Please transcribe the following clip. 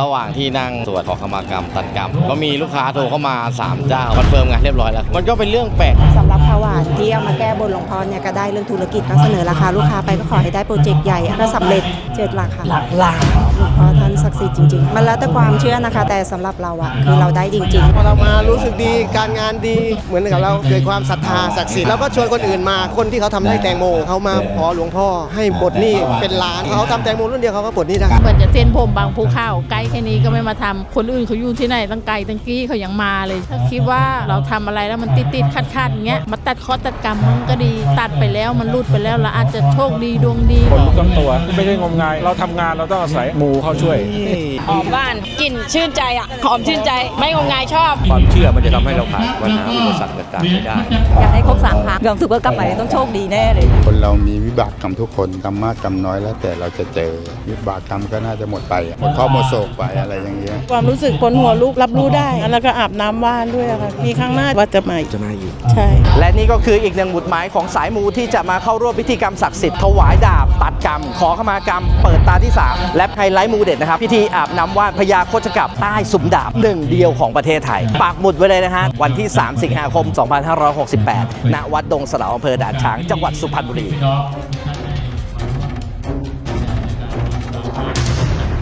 ระหว่างที่นั่งสวดขอขมากรรมตัดกรรม ก็มีลูกค้าโทรเข้ามา3เจ้าคอนเฟิร์มงานเรียบร้อยแล้ว มันก็เป็นเรื่องแปลกสำหรับข้าวหวานที่เอามาแก้บนหลวงพ่อเนี่ยก็ได้เรื่องธุรกิจก็เสนอราคาลูกค้าไปก็ขอให้ได้โปรเจกต์ใหญ่ก็สำเร็จเจ็ดหลักค่ะ หลักล้าน ศักดิ์สิทธิ์จริงๆ มันแล้วแต่ความเชื่อนะคะ แต่สำหรับเราอะคือเราได้จริง ๆ พอเรามารู้สึกดีการงานดีเหมือนกับเราเกิดความศรัทธาศักดิ์สิทธิ์แล้วก็ชวนคนอื่นมาคนที่เขาทำได้แตงโมเขามาขอหลวงพ่อให้ปลดหนี้เป็นล้านเขาทำแตงโมรุ่นเดียวเขาก็ปลดหนี้ได้ เหมือนจะเส้นผมบางภูเขาใกล้แค่นี้ก็ไม่มาทำคนอื่นเขาอยู่ที่ไหนตั้งไกลตั้งกี้เขายังมาเลยถ้าคิดว่าเราทำอะไรแล้วมันติดติดขัดขัดๆอย่างเงี้ยมาตัดคอตัดกรรมมันก็ดีตัดไปแล้วมันรุดไปแล้วเราอาจจะโชคดีดวงดีคนลุกทั้งตัวไม่ใช่งมงาย เราทำงานเราต้องอาศัยหมูเข้าช่วยหอมบ้านกลิ่นชื่นใจอะหอมชื่นใจไม่งมงายชอบ ความเชื่อมันจะทำให้เราผ่านปัญหาอุปสรรคต่างๆไปได้ อยากให้ครบสามครั้งยอมถือว่ากลับไปต้องโชคดีแน่เลย คนเรามีวิบากกรรมทุกคนกรรมมากกรรมน้อยแล้วแต่เราจะเจอวิบากกรรมก็น่าจะหมดไปอะหมดข้อหมดโศกไปอะไรอย่างเงี้ย ความรู้สึกคนหัวลุกรับรู้ได้ แล้วก็อาบน้ำว่านด้วยอะค่ะ มีครั้งหน้าว่าจะมาจะมาอีกใช่ และนี่ก็คืออีกหนึ่งหมุดหมายของสายมูที่จะมาเข้าร่วมพิธีกรรมศักดิ์สิทธิ์ถวายดาบ ตัดกรรม ขอขมากรรม เปิดตาที่ 3 และไฮไลท์มูเด็ดนะครับพิธีอาบน้ำว่านพญาโคจกับใต้สุมดาบหนึ่งเดียวของประเทศไทย ปากหมุดไว้เลยนะฮะ วันที่ 3 สิงหาคม 2568 ณ วัดดงสะเหลาอำเภอด่านช้าง จังหวัดสุพรรณบุรี